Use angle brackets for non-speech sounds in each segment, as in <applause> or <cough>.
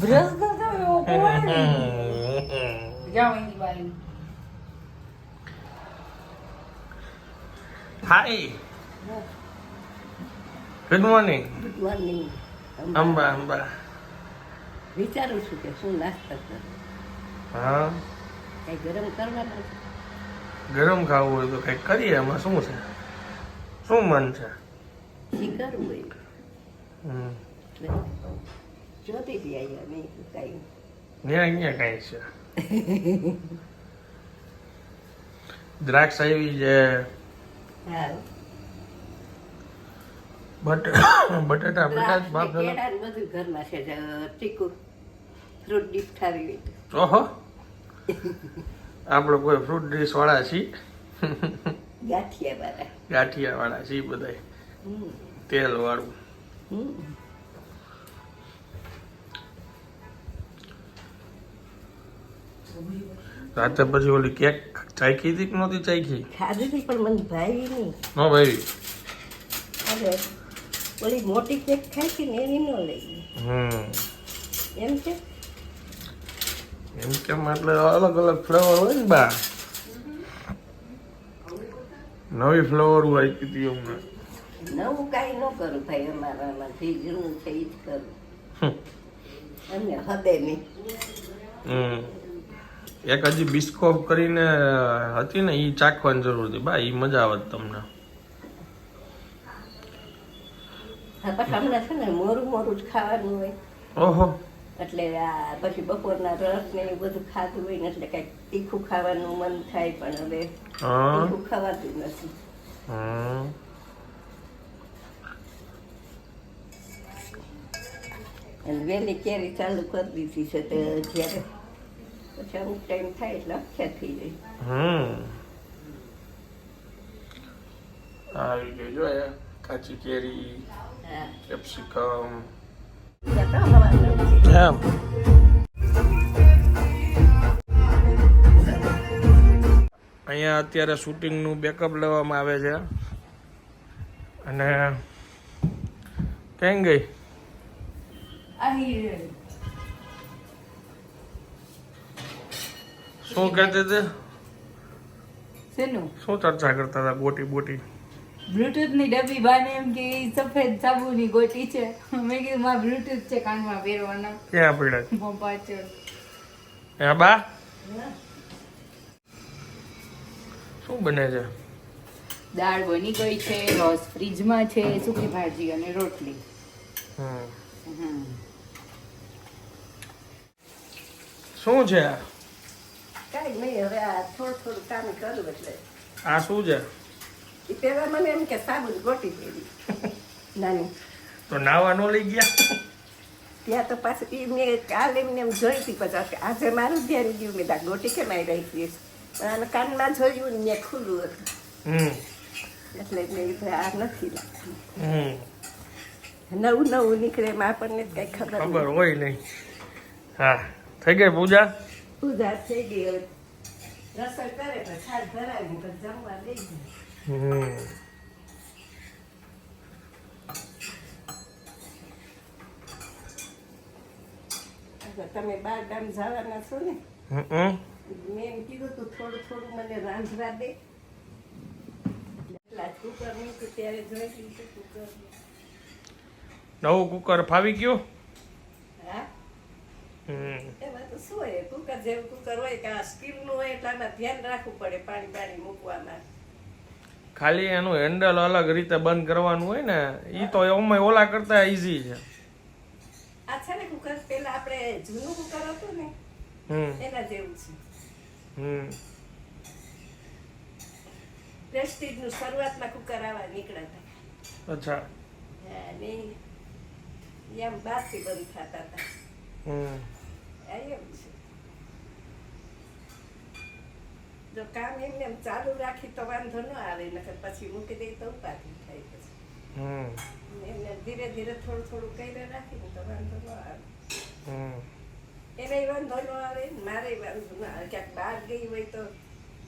Brush કરતો એવો કોણ <laughs> જાઓ એની બાજુ hi good morning good morning Amba Amba. વિચારું છું કે શું નાસ્તો કરું. હા. કઈ ગરમ કરવાનું ગરમ ખાવું હોય તો કંઈક કરીએ એમાં શું છે? શું મન છે? ઈ કરવું હોય. હમ. જોતી હતી અહીંયા કીધું કાંઈ ત્યાં અહીંયા કાંઈ છે દ્રાક્ષ આવી છે બટાટા બટાટા દ્રાક્ષ બાપ બધું ઘરમાં છે ચીકુ ફ્રૂટ ડીપ ખાવી ઓહો આપણે કોઈ ફ્રૂટ ડીશ વાળા છીએ ગાંઠિયા વાળા ગાંઠિયા વાળા છીએ બધાય તેલ વાળું રાતે પછી ઓલી કેક ચાખી હતી કે નહોતી ચાખી ખાધી હતી પણ મને ભાઈ નહીં. નો ભાઈ. અરે ઓલી મોટી કેક ખાઈ હતી ને એની ન લઈ. હમ. એમ કે? એમ કેમ એટલે અલગ અલગ ફ્લેવર હોય ને બા. નવી ફ્લેવર હોય કીધી અમને. નવું કાંઈ ન કરું ભાઈ અમારામાં જે જૂનું છે એ જ કરું. હમ. અને હદે નહીં. હમ. એક હજી બિસ્કોપ કરીને હતી ને એ ચાખવાની જરૂર હતી. બા એ મજા આવત તમને. હમણાં છે ને મોરું મોરું જ ખાવાનું હોય. ઓહો. એટલે આ પછી બપોરના રસ ને એવું બધું ખાધું હોય ને એટલે કંઈક તીખું ખાવાનું મન થાય પણ હવે તીખું ખવાતું નથી. અને વહેલી કેરી ચાલુ કરી દીધી છે તો જ્યારે પછી અમુક ટાઈમ થાય એટલે અખ્યા થઈ જાય હમ આવી ગઈ જો કાચી કેરી કેપ્સિકમ. એમ અહીંયા અત્યારે શૂટિંગનું બેકઅપ લેવામાં આવે છે. અને કેમ ગઈ? શું કહેતી હતી? શેનું? શું ચર્ચા કરતા હતા ગોટી બોટી? બ્લૂટૂથની ડબ્બી બાને એમ કે સફેદ સાબુની ગોટી છે. મેં કીધું મારા બ્લૂટૂથ છે કાનમાં પહેરવાના. ક્યાં પડ્યા પાછળ. હે બા? શું બને છે? દાળ બની ગઈ છે રોસ ફ્રીજમાં છે સૂકી ભાજી અને રોટલી. શું છે આ? કાંઈ નહીં હવે આ થોડું થોડું કામ કરું એટલે. આ શું છે? એ પહેલા મને એમ કે સાબુ ગોટી દેવી. <laughs> નાની. તો નાવા નો લઈ ગયા? ત્યાં તો પાછું એ મેં કાલ એમને એમ જોઈ હતી પછી આજે મારું ધ્યાન ગયું મેં ગોટી કેમ આવી રહી હતી પણ આને કાનમાં જોયું ને ખુલ્લું હતું. હમ. એટલે મેં આ નથી લાગતું. નવું નવું નીકળે એમાં આપણને કઈ ખબર ખબર હોય નહીં. હા. થઈ ગઈ પૂજા? ઉધાર થઈ ગઈ રસોઈ કરે તો છાલ જમવા દઈ દે. તમે બાર ગામ જવાના છો ને? હમ. મેં એમ કીધું તું થોડું થોડું મને રાંધવા દે. એટલા કુકર મૂક્યું ત્યારે જોઈ કુકર નવું કુકર ફાવી ગયું? હા? શું હોય? કુકર જેવું કુકર હોય કે આ સ્ટીલનું હોય એટલે આમાં ધ્યાન રાખવું પડે પાણી પાણી મૂકવામાં. ખાલી એનું હેન્ડલ અલગ રીતે બંધ કરવાનું હોય ને એ તો એમાં ઓલા કરતા ઈઝી છે. આ છે ને કુકર પેલા આપણે જૂનું કુકર હતું ને હમ. એના જેવું છે. હમ. પ્રેસ્ટીજનું શરૂઆતમાં કુકર આવા નીકળ્યા હતા અચ્છા. હા, ઈ એમ બહારથી બંધ થતા હતા. હમ. એમ છે જો કામ એમને એમ ચાલુ રાખી તો વાંધો ન આવે નકર પછી મૂકી દે તો ઉપાધિ થાય પછી. એમને ધીરે ધીરે થોડું થોડું કરીને રાખીને તો વાંધો ન આવે. એને વાંધો ન આવે મારે વાંધો ન આવે. ક્યાંક બહાર ગઈ હોય તો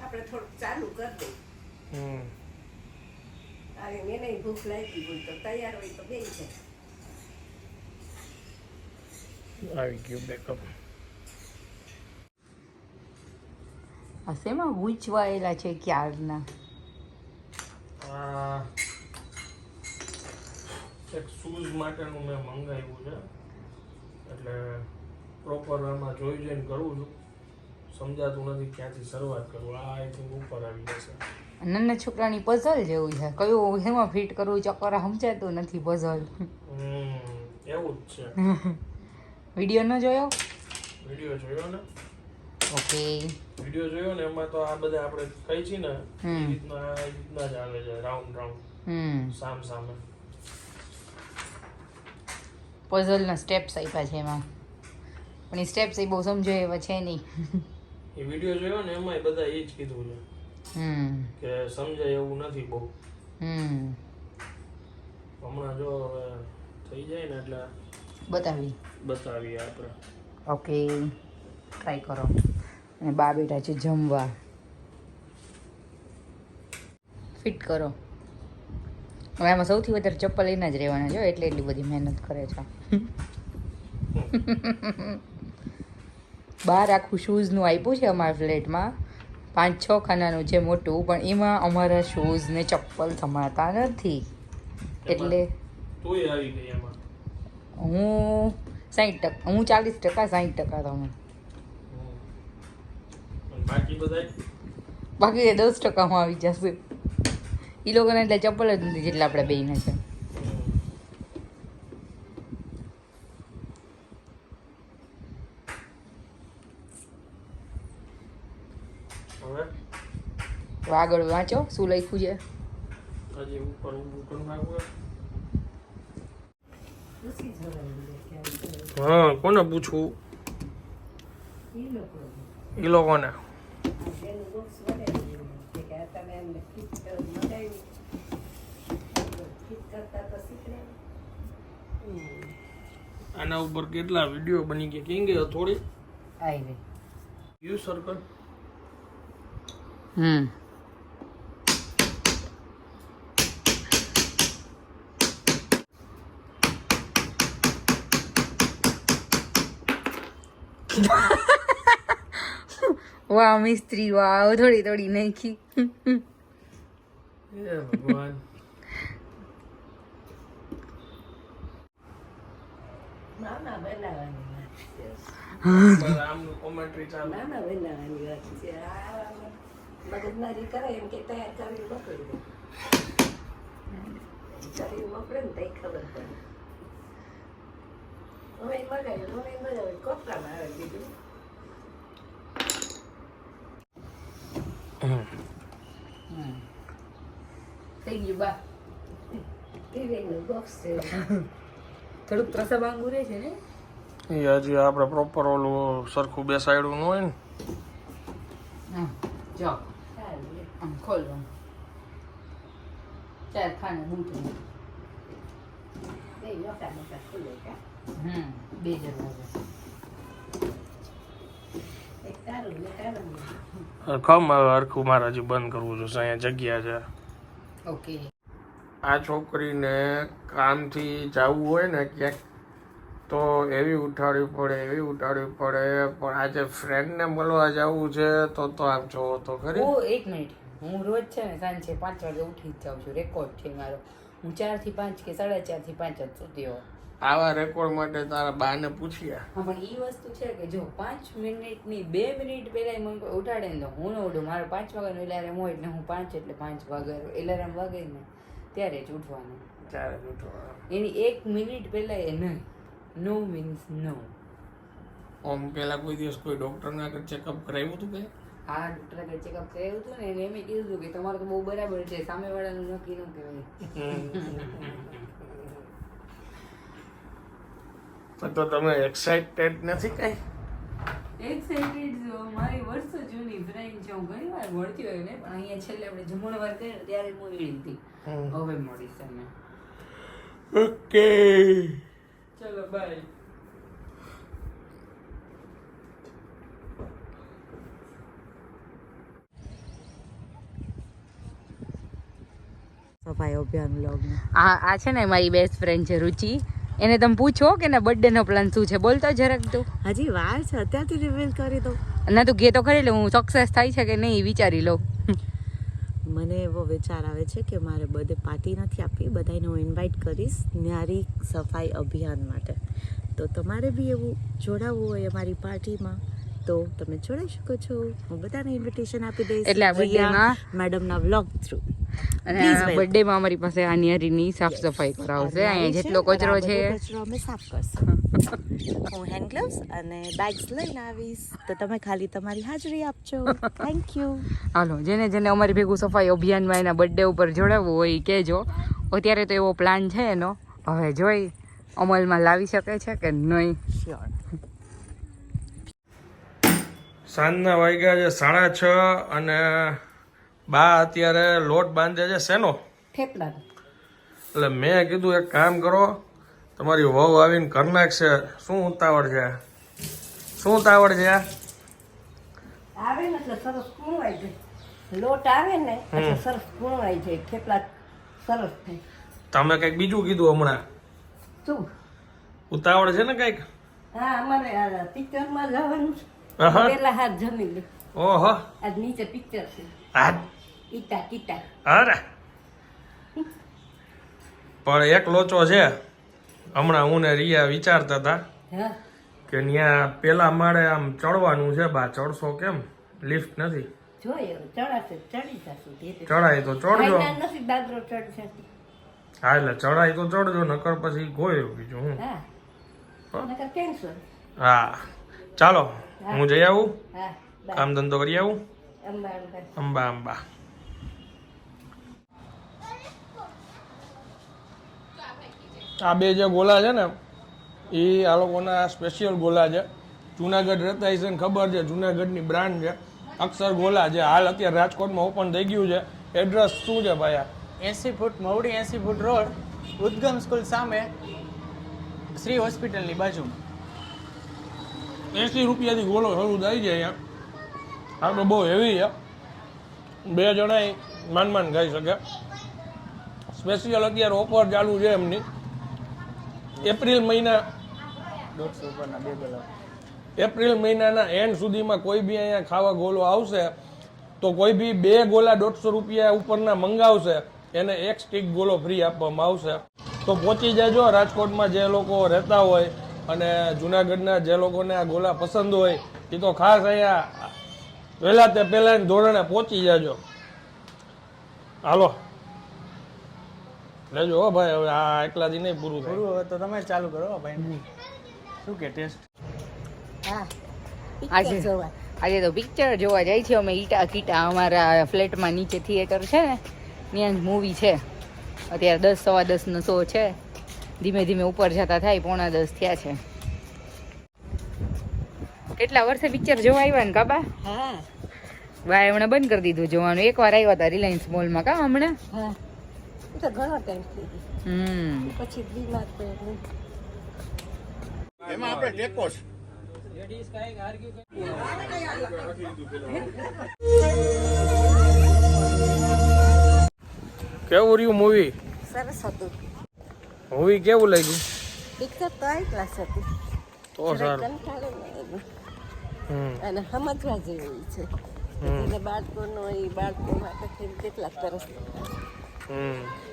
આપણે થોડુંક ચાલુ કરી દઈએ હમ. આવે એને ભૂખ લાગી હોય તો તૈયાર હોય તો બે જાય. આવી ગયું બેકઅપ આ શેમાં ગૂંચવાયેલા છે ક્યારના? એક શૂઝ માટેનું મેં મંગાવ્યું છે. એટલે પ્રોપર આમાં જોઈ જોઈને કરું છું. સમજાતું નથી ક્યાંથી શરૂઆત કરું. આ આઈ થિંક ઉપર આવી જશે. નાના છોકરાની પઝલ જેવું છે. કયું એમાં ફિટ કરવું ચક્કર સમજાતું નથી પઝલ હમ એવું જ છે. <laughs> વીડિયો ન જોયો? વીડિયો જોયો ને? ઓકે. વિડિયો જોયો ને એમાં તો આ બધા આપણે કઈ છે ને એ રીતના એ રીતના જ આવે છે રાઉન્ડ રાઉન્ડ. હમ. સામ સામે. પઝલના સ્ટેપ્સ આપ્યા છે એમાં. પણ એ સ્ટેપ્સ એ બહુ સમજો એવા છે નહીં. એ વિડિયો જોયો ને એમાં બધા એ જ કીધું છે. હમ. કે સમજાય એવું નથી બહુ. હમ. હમણાં જો થઈ જાય ને એટલે બતાવી. બતાવી આપણે. ઓકે. ટ્રાય કરો. અને બા બેઠા છે જમવા. ફિટ કરો. હવે આમાં સૌથી વધારે ચપ્પલ એના જ રહેવાના છે એટલે એટલી બધી મહેનત કરે છે. બહાર આખું શૂઝનું આપ્યું છે અમારા ફ્લેટમાં પાંચ છ ખાનાનું છે મોટું પણ એમાં અમારા શૂઝ ને ચપ્પલ સમાતા નથી. એટલે હું સાહીઠ ટકા હું ચાલીસ ટકા સાઠ ટકા તમે બાકી એ દસ ટકામાં આવી જશે. એ લોકોને એટલે ચપ્પલ જ નથી જેટલા આપણે બેને છે. આગળ વાંચો શું લખ્યું છે? હજી ઉપર ઊભું કરી નાખવું હા કોને પૂછવું એ લોકોને આના ઉપર કેટલા વીડિયો બની ગયા? કેમ કે થોડી? આવી યુ સર્કલ હમ. <laughs> વાહ મિસ્ત્રી વાહ થોડી થોડી નાખી. હે ભગવાન. નાના બનાવવાની વાત છે બસ આમનું કોમેન્ટ્રી ચાલુ નાના બનાવવાની વાત છે આ મગજમારી કરે એમ કે તૈયાર કરી મોકલી દે કરી મોકલે ને તઈ ખબર પડે હવે મગાવ્યું હવે મગાવ્યું કોપરામાં આવે બીજું થઈ ગયું બા થોડુંક પ્રસા બાંગુ રહે છે ને એ હજી આપણે પ્રોપર ઓલું સરખું બેસાડ્યું ન હોય ને. જો. આમ ખોલો ચાર ખાને બૂટ. બે મોટા ખમ હવે હરખું મારે હજી બંધ કરવું જોશે અહીંયા જગ્યા છે. ઓકે. આ છોકરીને કામથી જવું હોય ને ક્યાંક તો એવી ઉઠાડવી પડે એવી ઉઠાડવી પડે પણ આજે ફ્રેન્ડને મળવા જવું છે તો તો આમ જોવો તો ખરી. એક મિનિટ હું રોજ છે ને સાંજે પાંચ વાગે ઉઠી જ જાઉં છું. રેકોર્ડ છે મારો. હું ચારથી પાંચ કે સાડા ચારથી પાંચ જ સુધી હોઉં. આવા રેકોર્ડ માટે તારા બાને પૂછ્યા. હા પણ એ વસ્તુ છે કે જો પાંચ મિનિટની બે મિનિટ પહેલા મને ઉઠાડે ને તો હું ન ઉઠું. મારો પાંચ વાગ્યાનો એલાર્મ હોય એટલે હું પાંચ એટલે પાંચ વાગે એલાર્મ વાગે ને ત્યારે જ ઉઠવાનું. ત્યારે જ ઉઠવાનું. એની એક મિનિટ પહેલા એ નહીં. નો મીન્સ નો ઓમ પેલા કોઈ દિવસ કોઈ ડોક્ટરના આગળ ચેકઅપ કરાવ્યું હતું કે? હા ડોક્ટર આગળ ચેકઅપ કરાવ્યું હતું ને એને એમ કીધું હતું કે તમારું તો બહુ બરાબર છે. સામેવાળાનું નક્કી ન કહેવાય. તો તમે એક્સાઇટેડ નથી કઈ? એક્સાઇટેડ મારી વર્ષો જૂની ફ્રેન્ડ છે. હું ઘણી વાર મળતી હોય ને પણ અહીંયા છેલ્લે આપણે જમણવાર વાર કરી ત્યારે મળી હતી હવે મળી અમે ઓકે ચલો બાય સફાઈ અભિયાન બ્લોગ આ આ છે ને મારી બેસ્ટ ફ્રેન્ડ છે રુચિ. એને તમે પૂછો કે ના બર્થડે નો પ્લાન શું છે? બોલતો જરાક તું. હજી વાર છે અત્યારથી રિવીલ કરી દો ના તું ઘે તો કરી લે હું સક્સેસ થાય છે કે નહીં વિચારી લઉં. મને એવો વિચાર આવે છે કે મારે બધે પાર્ટી નથી આપવી બધાને હું ઇન્વાઇટ કરીશ ન્યારી સફાઈ અભિયાન માટે. તો તમારે બી એવું જોડાવવું હોય અમારી પાર્ટીમાં તો તમે જોડાઈ શકો છો. હું બધાને ઇન્વિટેશન આપી દઈશ. એટલે મેડમના વ્લોગ થ્રુ અને Please બર્થડે માં અમારી પાસે આ નિયરીની સાફ સફાઈ કરાવશે. અહીંયા જેટલો કચરો છે. કચરો અમે સાફ કરશું. <laughs> હું હેન્ડ ગ્લવ્સ અને બેગ્સ લઈને આવીશ. તો તમે ખાલી તમારી હાજરી આપજો. થેન્ક યુ <laughs> હાલો જેને જેને અમારી ભેગું સફાઈ અભિયાનમાં એના બર્થડે ઉપર જોડાવવું હોય કહેજો. અત્યારે તો એવો પ્લાન છે એનો. હવે જોઈ અમલમાં લાવી શકે છે કે નહીં. શ્યોર સાંજના વાગ્યા છે સાડા છ અને બા અત્યારે લોટ બાંધે છે શેનો? થેપલા એટલે મેં કીધું એક કામ કરો તમારી વહુ આવીને કરી નાખશે. શું ઉતાવળ છે? શું ઉતાવળ છે? આવે ને એટલે સરસ કૂણવાઈ જાય. લોટ આવે ને એટલે સરસ કૂણવાઈ જાય. થેપલા સરસ થાય. તમે કંઈક બીજું કીધું હમણાં? શું? ઉતાવળ છે ને કંઈક? હા અમારે પિક્ચરમાં જવાનું છે. પેલા હાથ જમી લે. ઓહો. આજ નીચે પિક્ચર છે. આ ઈટા અરે. પણ એક લોચો છે. હમણાં હું ને રિયા વિચારતા હતા કે ત્યાં પેલા માળે આમ ચડવાનું છે બા ચડશો કેમ? લિફ્ટ નથી. ચડાય તો ચડજો. હા એટલે ચડાય તો ચડજો નકર પછી ગોયો બીજું હું. હા. ચાલો હું. જઈ આવું? કામ ધંધો કરી આવું? અંબા. અંબા અંબા. આ બે જે ગોલા છે ને એ આ લોકોના સ્પેશિયલ ગોલા છે. જુનાગઢ રહેતા ને ખબર છે જુનાગઢની બ્રાન્ડ છે. અક્ષર ગોલા છે. હાલ અત્યારે રાજકોટમાં ઓપન થઈ ગયું છે. એડ્રેસ શું છે ભાઈ એસી ફૂટ મવડી એસી ફૂટ રોડ ઉદ્ગમ સ્કૂલ સામે શ્રી હોસ્પિટલની બાજુમાં. એસી રૂપિયાથી ગોલો શરૂ થાય છે અહીંયા. આ તો બહુ હેવી છે. બે જણા માન માન ખાઈ શકે. સ્પેશિયલ અત્યારે ઓફર ચાલુ છે એમની. એપ્રિલ મહિના દોઢસો ઉપરના બે ગોલા એપ્રિલ મહિનાના એન્ડ સુધીમાં કોઈ બી અહીંયા ખાવા ગોલો આવશે તો કોઈ બી બે ગોલા દોઢસો રૂપિયા ઉપરના મંગાવશે એને એક સ્ટીક ગોલો ફ્રી આપવામાં આવશે. તો પહોંચી જજો રાજકોટમાં જે લોકો રહેતા હોય અને જુનાગઢના જે લોકોને આ ગોલા પસંદ હોય એ તો ખાસ અહીંયા વહેલા તે પહેલાં ધોરણે પહોંચી જાજો. હાલો. લેજો હો ભાઈ હવે આ એકલાથી નહીં પૂરું થાય. પૂરું હવે તો તમે ચાલુ કરો ભાઈ. શું કે ટેસ્ટ? હા. આજે જોવા. આજે તો પિક્ચર જોવા જાય છે. અમે ઈટા કીટા અમારા ફ્લેટમાં નીચે થિયેટર છે ને ત્યાં મૂવી છે. અત્યારે દસ સવા દસનો શો છે. ધીમે ધીમે ઉપર જતા થાય પોણા દસ થયા છે. કેટલા વર્ષે પિક્ચર જોવા આવ્યા ને કાબા? હા. ભાઈ હમણાં બંધ કરી દીધું જોવાનું. એકવાર આવ્યા હતા રિલાયન્સ મોલમાં કા હમણાં? તો ઘણો ટાઈમ થઈ ગયો. પછી બીમાર પડ્યો કેવું રહ્યું મૂવી સરસ હતું. મૂવી કેવું લાગ્યું? પિક્ચર તો આઈ ક્લાસ હતી. તો સારું. અને સમજવા જેવી છે. એટલે બાળકોનો એ બાળકો માટે કેટલાક કેટલા સરસ. હમ.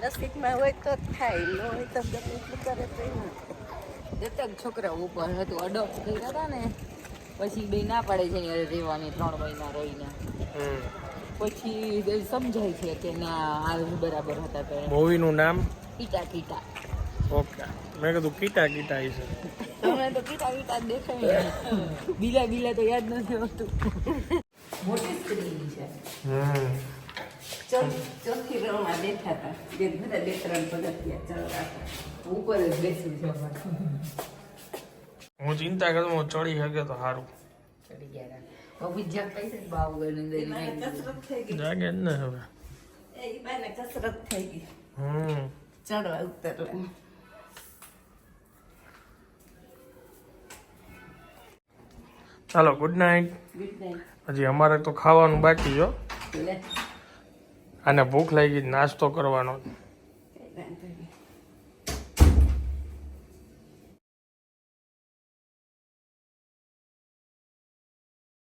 નસીબમાં હોય તો થાય ન હોય તો ગમે એટલું કરે તો ય ન થાય. દત્તક છોકરા ઉપર હતું અડોપ્ટ કર્યા હતા ને પછી બે ના પાડે છે ને રહેવાની ત્રણ મહિના રહીને. પછી સમજાય છે કે ના હાલ બરાબર હતા તો મૂવીનું નામ? કીટા કીટા. ઓકે. મેં કીધું કીટા કીટા છે તમને તો કીટા કીટા જ દેખાય બીલા બીલા તો યાદ નથી હોતું. મોટી સ્ક્રીન છે. હમ. ચોથી રોમાં બેઠા હતા બે બધા બે ત્રણ પગથિયા ચડવા હતા ઉપર જ બેસી છે હું ચિંતા કરું હું ચડી શકે તો સારું ચડી ગયા બાબુ જ્યાં પૈસા બાવ ગયું કસરત થઈ ગઈ. જાગે જ ને હવે. એ બાને કસરત થઈ ગઈ. હમ. ચડવા ઉતરવાની ચાલો ગુડ નાઇટ હજી અમારે તો ખાવાનું બાકી જો લે. અને ભૂખ લાગી નાસ્તો કરવાનો.